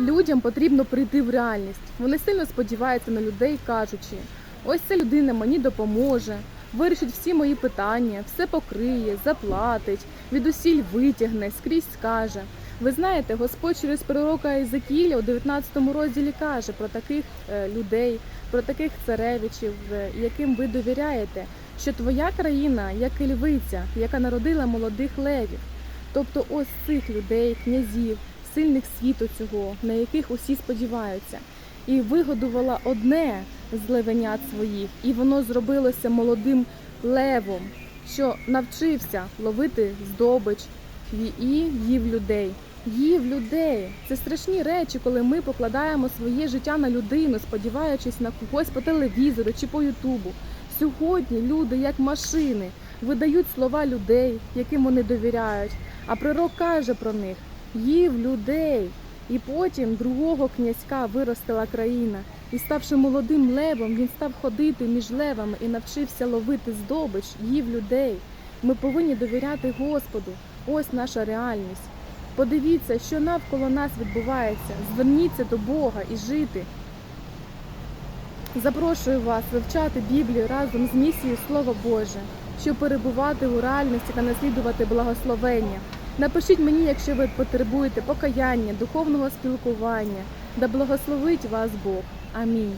Людям потрібно прийти в реальність. Вони сильно сподіваються на людей, кажучи: ось ця людина мені допоможе, вирішить всі мої питання, все покриє, заплатить, від усіль витягне, скрізь скаже. Ви знаєте, Господь через пророка Ізекіля у 19 розділі каже про таких е, людей, про таких царевичів, е, яким ви довіряєте, що твоя країна, як і львиця, яка народила молодих левів. Тобто ось цих людей, князів, сильних світу цього, на яких усі сподіваються, і вигодувала одне з левенят своїх, і воно зробилося молодим левом, що навчився ловити здобич і їв людей. Їв людей. Це страшні речі, коли ми покладаємо своє життя на людину, сподіваючись на когось по телевізору чи по Ютубу. Сьогодні люди, як машини, видають слова людей, яким вони довіряють. А пророк каже про них: їв людей. І потім другого князька виростила країна. І ставши молодим левом, він став ходити між левами і навчився ловити здобич, їв людей. Ми повинні довіряти Господу. Ось наша реальність. Подивіться, що навколо нас відбувається. Зверніться до Бога і жити. Запрошую вас вивчати Біблію разом з місією Слово Боже, щоб перебувати у реальності та наслідувати благословення. Напишіть мені, якщо ви потребуєте покаяння, духовного спілкування, да благословить вас Бог. Амінь.